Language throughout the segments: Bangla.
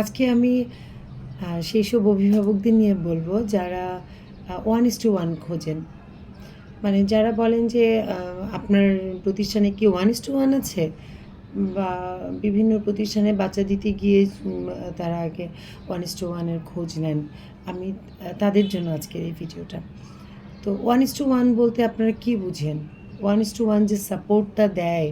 আজকে আমি সেই সব অভিভাবকদের নিয়ে বলব যারা ওয়ান ইস টু ওয়ান খোঁজেন। মানে যারা বলেন যে আপনার প্রতিষ্ঠানে কি ওয়ান ইস টু ওয়ান আছে? বা বিভিন্ন প্রতিষ্ঠানে বাচ্চা দিতে গিয়ে তারা আগে ওয়ান ইস টু ওয়ানের খোঁজ নেন। আমি তাদের জন্য আজকের এই ভিডিওটা। তো ওয়ান ইস টু ওয়ান বলতে আপনারা কি বুঝেন? ওয়ান ইস টু ওয়ান যে সাপোর্টটা দেয়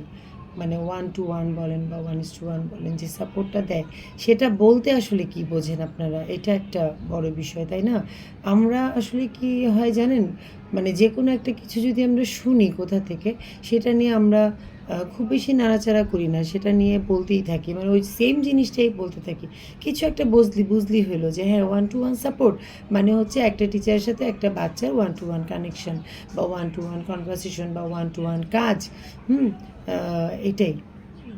মানে ওয়ান টু ওয়ান বলেন বা ওয়ান ইস টু ওয়ান বলেন, যে সাপোর্টটা দেয়, সেটা বলতে আসলে কি বোঝেন আপনারা? এটা একটা বড় বিষয়, তাই না? আমরা আসলে কি হয় জানেন? মানে যে কোনো একটা কিছু যদি আমরা শুনি কোথা থেকে, সেটা নিয়ে আমরা খুব বেশি নাড়াচাড়া করি না, সেটা নিয়ে বলতেই থাকি। মানে ওই সেম জিনিসটাই বলতে থাকি। কিছু একটা বুঝলি বুঝলি হলো যে হ্যাঁ ওয়ান টু ওয়ান সাপোর্ট মানে হচ্ছে একটা টিচারের সাথে একটা বাচ্চার ওয়ান টু ওয়ান কানেকশন বা ওয়ান টু ওয়ান কনভারসেশন বা ওয়ান টু ওয়ান কাজ। হুম এটাই,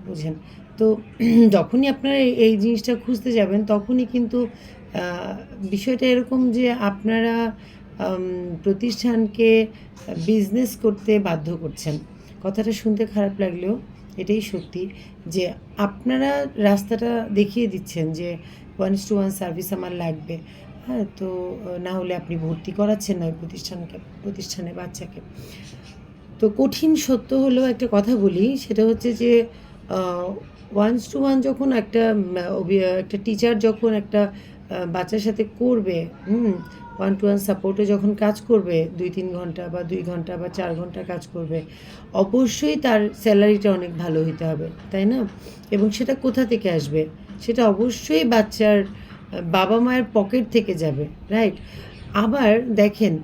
বুঝেন? তো যখনই আপনারা এই- জিনিসটা খুঁজতে যাবেন, তখনই কিন্তু বিষয়টা এরকম যে আপনারা প্রতিষ্ঠানকে বিজনেস করতে বাধ্য করছেন। কথাটা শুনতে খারাপ লাগলেও এটাই সত্যি যে আপনারা রাস্তাটা দেখিয়ে দিচ্ছেন যে ওয়ান টু ওয়ান সার্ভিস আমার লাগবে। হ্যাঁ তো না হলে আপনি ভর্তি করাচ্ছেন না ওই প্রতিষ্ঠানকে, প্রতিষ্ঠানে বাচ্চাকে। তো কঠিন সত্য হলো একটা কথা বলি, সেটা হচ্ছে যে ওয়ান টু ওয়ান যখন একটা একটা টিচার যখন একটা বাচ্চার সাথে করবে, হুম ওয়ান টু ওয়ান সাপোর্টে যখন কাজ করবে, দুই তিন ঘণ্টা বা দুই ঘণ্টা বা চার ঘণ্টা কাজ করবে, অবশ্যই তার স্যালারিটা অনেক ভালো হইতে হবে, তাই না? এবং সেটা কোথা থেকে আসবে? সেটা অবশ্যই বাচ্চার, বাবা মায়ের পকেট থেকে যাবে রাইট আবার দেখেন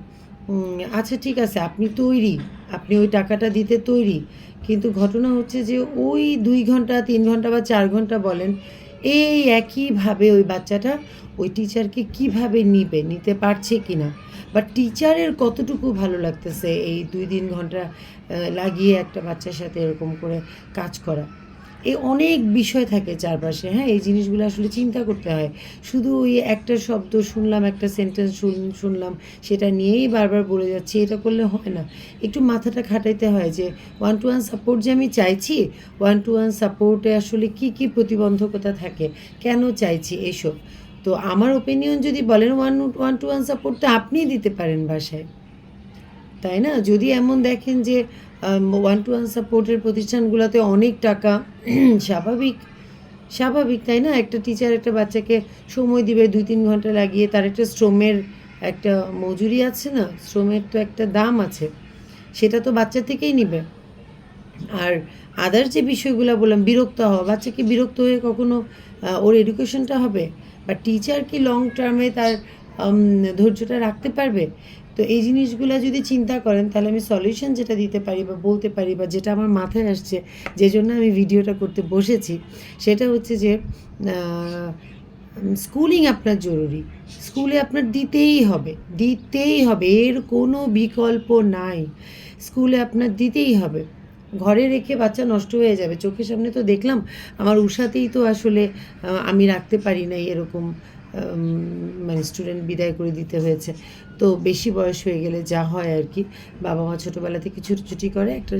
আচ্ছা ঠিক আছে, আপনি তৈরি, আপনি ওই টাকাটা দিতে তৈরি, কিন্তু ঘটনা হচ্ছে যে ওই দুই ঘণ্টা, তিন ঘণ্টা বা চার ঘণ্টা বলেন এই একইভাবে ওই বাচ্চাটা ওই টিচারকে কীভাবে নিবে, নিতে পারছে কি না বা টিচারের কতটুকু ভালো লাগতেছে এই দুই তিন ঘণ্টা লাগিয়ে একটা বাচ্চার সাথে এরকম করে কাজ করা? এই অনেক বিষয় থাকে চারপাশে হ্যাঁ? এই জিনিসগুলো আসলে চিন্তা করতে হয়। শুধু ওই একটা শব্দ শুনলাম, একটা সেন্টেন্স শুনলাম, সেটা নিয়েই বারবার বলে যাচ্ছি, এটা করলে হয় না। একটু মাথাটা খাটাইতে হয় যে ওয়ান টু ওয়ান সাপোর্ট যে আমি চাইছি ওয়ান টু ওয়ান সাপোর্টে আসলে কি কি প্রতিবন্ধকতা থাকে? কেন চাইছি এসব? তো আমার ওপিনিয়ন যদি বলেন ওয়ান ওয়ান টু ওয়ান সাপোর্টটা আপনিই দিতে পারেন বাসায়। তাই না? যদি এমন দেখেন যে ওয়ান টু ওয়ান সাপোর্টের প্রতিষ্ঠানগুলোতে অনেক টাকা স্বাভাবিক স্বাভাবিক, তাই না? একটা টিচার একটা বাচ্চাকে সময় দিবে, দুই তিন ঘণ্টা লাগিয়ে, তার একটা শ্রমের একটা মজুরি আছে না? শ্রমের তো একটা দাম আছে। সেটা তো বাচ্চা থেকেই নিবে। আর আদার যে বিষয়গুলো বললাম, বিরক্ত হওয়া, বাচ্চাকে বিরক্ত হয়ে কখনো ওর এডুকেশনটা হবে? বা টিচার কি লং টার্মে তার ধৈর্যটা রাখতে পারবে? তো এই জিনিসগুলো যদি চিন্তা করেন, তাহলে আমি সলিউশন যেটা দিতে পারি বা বলতে পারি বা যেটা আমার মাথায় আসছে, যে জন্য আমি ভিডিওটা করতে বসেছি, সেটা হচ্ছে যে স্কুলিং আপনার জরুরি। স্কুলে আপনার দিতেই হবে দিতেই হবে, এর কোনো বিকল্প নাই। স্কুলে আপনার দিতেই হবে। ঘরে রেখে বাচ্চা নষ্ট হয়ে যাবে। চোখের সামনে তো দেখলাম, আমার উষাতেই তো আসলে আমি রাখতে পারি নাই এরকম মানে স্টুডেন্ট বিদায় করে দিতে হয়েছে। তো বেশি বয়স হয়ে গেলে যা হয় আর কি বাবা মা ছোটোবেলা থেকে ছুটোছুটি করে, একটা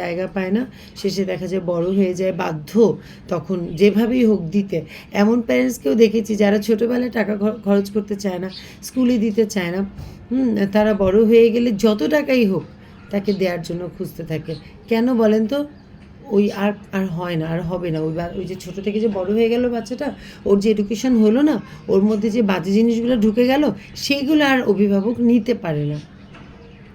জায়গা পায় না, শেষে দেখা যায় বড় হয়ে যায়, বাধ্য তখন যেভাবেই হোক দিতে। এমন প্যারেন্টসকেও দেখেছি যারা ছোটোবেলায় টাকা খরচ করতে চায় না স্কুলে দিতে চায় না তারা বড় হয়ে গেলে যত টাকাই হোক তাকে দেওয়ার জন্য খুঁজতে থাকে। কেন বলেন তো? ওই আর আর হয় না, আর হবে না। ওই ওই যে ছোটো থেকে যে বড় হয়ে গেল বাচ্চাটা, ওর যে এডুকেশন হলো না, ওর মধ্যে যে বাজে জিনিসগুলো ঢুকে গেল, সেইগুলো আর অভিভাবক নিতে পারে না।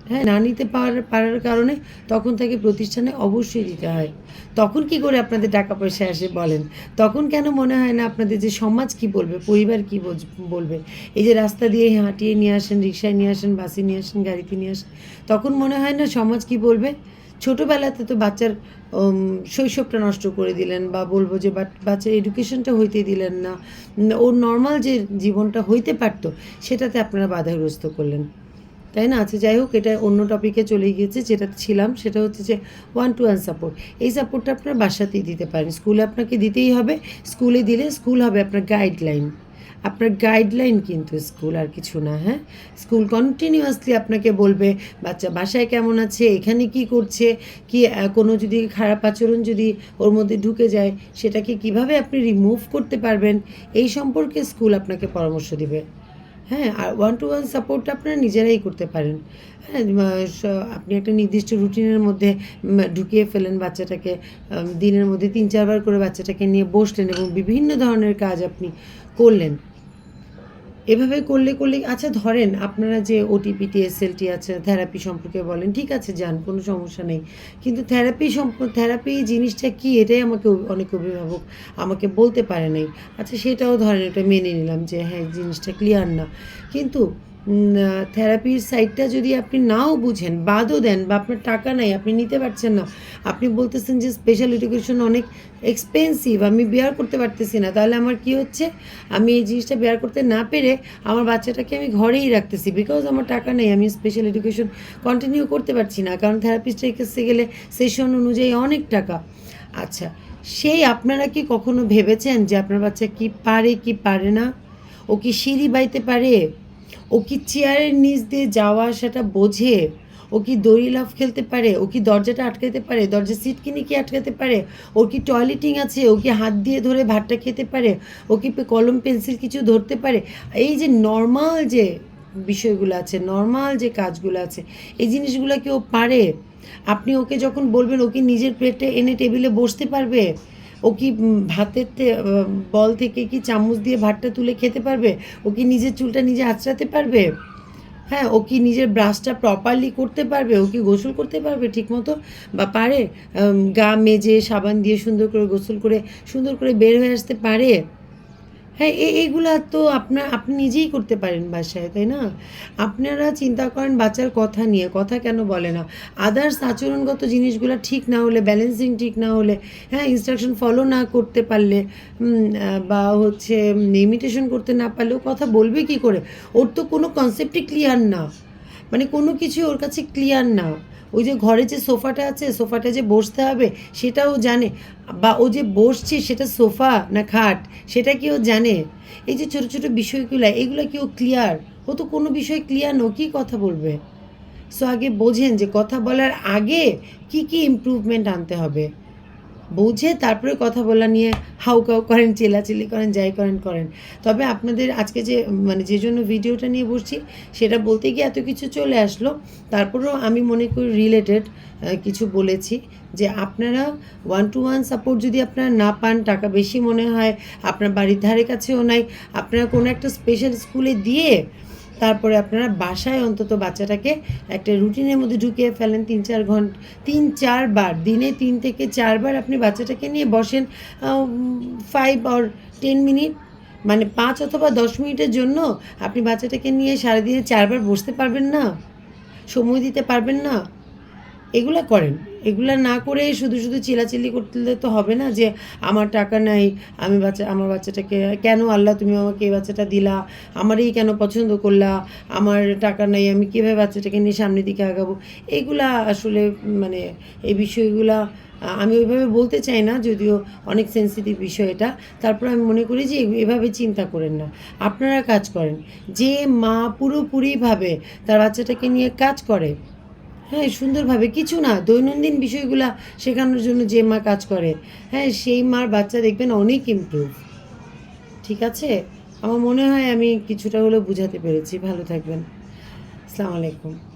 হ্যাঁ না নিতে পারার পারার কারণে তখন তাকে প্রতিষ্ঠানে অবশ্যই দিতে হয়। তখন কি করে আপনাদের টাকা পয়সা আসে বলেন? তখন কেন মনে হয় না আপনাদের যে সমাজ কি বলবে, পরিবার কি বলবে? এই যে রাস্তা দিয়ে হাঁটিয়ে নিয়ে আসেন, রিক্সায় নিয়ে আসেন, বাসে নিয়ে আসেন, গাড়িতে নিয়ে আসেন, তখন মনে হয় না সমাজ কি বলবে? ছোটোবেলাতে তো বাচ্চার শৈশবটা নষ্ট করে দিলেন বা বলব যে বাচ্চার এডুকেশনটা হইতে দিলেন না। ওর নর্মাল যে জীবনটা হইতে পারতো, সেটাতে আপনারা বাধাগ্রস্ত করলেন। তাই না? আচ্ছা যাই হোক, এটা অন্য টপিকে চলে গিয়েছে, যেটা ছিলাম, সেটা হচ্ছে যে ওয়ান টু ওয়ান সাপোর্ট এই সাপোর্টটা আপনার বাসাতেই দিতে পারেন। স্কুলে আপনাকে দিতেই হবে। স্কুলে দিলে স্কুল হবে আপনার গাইডলাইন আপনার গাইডলাইন কিন্তু স্কুল আর কিছু না হ্যাঁ? স্কুল কন্টিনিউয়াসলি আপনাকে বলবে, বাচ্চা বাসায় কেমন আছে? এখানে কি করছে? কি কোনো যদি খারাপ আচরণ যদি ওর মধ্যে ঢুকে যায়, সেটাকে কীভাবে আপনি রিমুভ করতে পারবেন? এই সম্পর্কে স্কুল আপনাকে পরামর্শ দিবে। হ্যাঁ আর ওয়ান টু ওয়ান সাপোর্ট আপনারা নিজেরাই করতে পারেন। হ্যাঁ আপনি একটা নির্দিষ্ট রুটিনের মধ্যে ঢুকিয়ে ফেলেন বাচ্চাটাকে দিনের মধ্যে তিন, চারবার করে বাচ্চাটাকে নিয়ে বসলেন এবং বিভিন্ন ধরনের কাজ আপনি করলেন। এভাবে করলে করলে আচ্ছা ধরেন আপনারা যে ওটিপি টিএসএলটি আছে থেরাপি সম্পর্কে বলেন, ঠিক আছে যান, কোনো সমস্যা নেই। কিন্তু থেরাপি থেরাপি জিনিসটা কি? এটাই আমাকে অনেক অভিভাবক আমাকে বলতে পারে নাই। আচ্ছা সেটাও ধরেন, এটা মেনে নিলাম যে হ্যাঁ জিনিসটা ক্লিয়ার না। কিন্তু থেরাপির সাইডটা যদি আপনি নাও বুঝেন, বাদও দেন বা আপনার টাকা নাই, আপনি নিতে পারছেন না, আপনি বলতেছেন যে স্পেশাল এডুকেশন অনেক এক্সপেন্সিভ আমি বেয়ার করতে পারতেছি না, তাহলে আমার কি হচ্ছে? আমি এই জিনিসটা বেয়ার করতে না পেরে আমার বাচ্চাটাকে আমি ঘরেই রাখতেছি বিকজ আমার টাকা নেই, আমি স্পেশাল এডুকেশন কন্টিনিউ করতে পারছি না, কারণ থেরাপিস্টের কাছে গেলে সেশন অনুযায়ী অনেক টাকা। আচ্ছা সেই আপনারা কি কখনো ভেবেছেন যে আপনার বাচ্চা কি পারে কি পারে না? ও কি সিঁড়ি বাইতে পারে? ও কি চেয়ারের নিচ দিয়ে যাওয়া আসাটা বোঝে? ও কি দড়ি লাফ খেলতে পারে? ও কি দরজাটা আটকাতে পারে? দরজা সিট কিনে কি আটকাতে পারে? ওর কি টয়লেটিং আছে? ও কি হাত দিয়ে ধরে ভাতটা খেতে পারে? ও কি কলম, পেন্সিল কিছু ধরতে পারে? এই যে নর্মাল যে বিষয়গুলো আছে নর্মাল যে কাজগুলো আছে, এই জিনিসগুলো কি ও পারে? আপনি ওকে যখন বলবেন, ও কি নিজের প্লেটে এনে টেবিলে বসতে পারবে? ও কি ভাতের বল থেকে কি চামচ দিয়ে ভাতটা তুলে খেতে পারবে? ও কি নিজের চুলটা নিজে আঁচড়াতে পারবে? হ্যাঁ ও কি নিজের ব্রাশটা প্রপারলি করতে পারবে? ও কি গোসল করতে পারবে ঠিকমতো? বা পারে? গা মেজে সাবান দিয়ে সুন্দর করে গোসল করে সুন্দর করে বের হয়ে আসতে পারে? হ্যাঁ এইগুলা তো আপনার আপনি নিজেই করতে পারেন বাসায়, তাই না? আপনারা চিন্তা করেন বাচ্চার কথা নিয়ে, কথা কেন বলে না? আদার্স আচরণগত জিনিসগুলো ঠিক না হলে ব্যালেন্সিং ঠিক না হলে হ্যাঁ ইনস্ট্রাকশন ফলো না করতে পারলে বা হচ্ছে ইমিটেশন করতে না পারলেও কথা বলবে কি করে? ওর তো কোনো কনসেপ্টই ক্লিয়ার না। মানে কোনো কিছু ওর কাছে ক্লিয়ার না। ওই যে ঘরে যে সোফাটা আছে, সোফাটা যে বসতে হবে, সেটাও জানে। বা ও যে বসছে, সেটা সোফা না খাট, সেটা কি ও জানে? এই যে ছোটো ছোটো বিষয়গুলো, এগুলো কি ও ক্লিয়ার ও তো কোনো বিষয় ক্লিয়ার নো কী কথা বলবে? সো আগে বোঝেন যে কথা বলার আগে কি কি ইম্প্রুভমেন্ট আনতে হবে। বুঝে তারপরে কথা বলা নিয়ে হাউকাউ করেন, চেলাচিলি করেন, যাই করেন করেন। তবে আপনাদের আজকে যে মানে যে জন্য ভিডিওটা নিয়ে বসছি, সেটা বলতে গিয়ে এত কিছু চলে আসলো। তারপরেও আমি মনে করি রিলেটেড কিছু বলেছি যে আপনারা ওয়ান টু ওয়ান সাপোর্ট যদি আপনারা না পান, টাকা বেশি মনে হয়, আপনার বাড়ির ধারে কাছেও নাই, আপনারা কোনো একটা স্পেশাল স্কুলে দিয়ে তারপরে আপনারা বাসায় অন্তত বাচ্চাটাকে একটা রুটিনের মধ্যে ঢুকিয়ে ফেলেন তিন চার ঘণ্টা তিন চারবার দিনে তিন থেকে চারবার আপনি বাচ্চাটাকে নিয়ে বসেন ফাইভ অর টেন মিনিট মানে পাঁচ অথবা দশ মিনিটের জন্য আপনি বাচ্চাটাকে নিয়ে সারাদিনে চারবার বসতে পারবেন না, সময় দিতে পারবেন না। এগুলা করেন। এগুলা না করে শুধু শুধু চিলাচিলি করতে তো হবে না যে আমার টাকা নাই, আমি বাচ্চা, আমার বাচ্চাটাকে, কেন আল্লাহ তুমি আমাকে এই বাচ্চাটা দিলা? আমারই কেন পছন্দ করলা? আমার টাকা নাই, আমি কীভাবে বাচ্চাটাকে নিয়ে সামনের দিকে আগাবো? এগুলা আসলে মানে এই বিষয়গুলা, আমি ওইভাবে বলতে চাই না, যদিও অনেক সেন্সিটিভ বিষয় এটা। তারপর আমি মনে করি যে এভাবে চিন্তা করেন না। আপনারা কাজ করেন। যে মা পুরোপুরিভাবে তার বাচ্চাটাকে নিয়ে কাজ করে হ্যাঁ সুন্দরভাবে। কিছু না, দৈনন্দিন বিষয়গুলো শেখানোর জন্য যে মা কাজ করে হ্যাঁ সেই মার বাচ্চা দেখবেন অনেক ইমপ্রুভ ঠিক আছে? আমার মনে হয় আমি কিছুটা হলেও বুঝাতে পেরেছি। ভালো থাকবেন। আসসালামু আলাইকুম।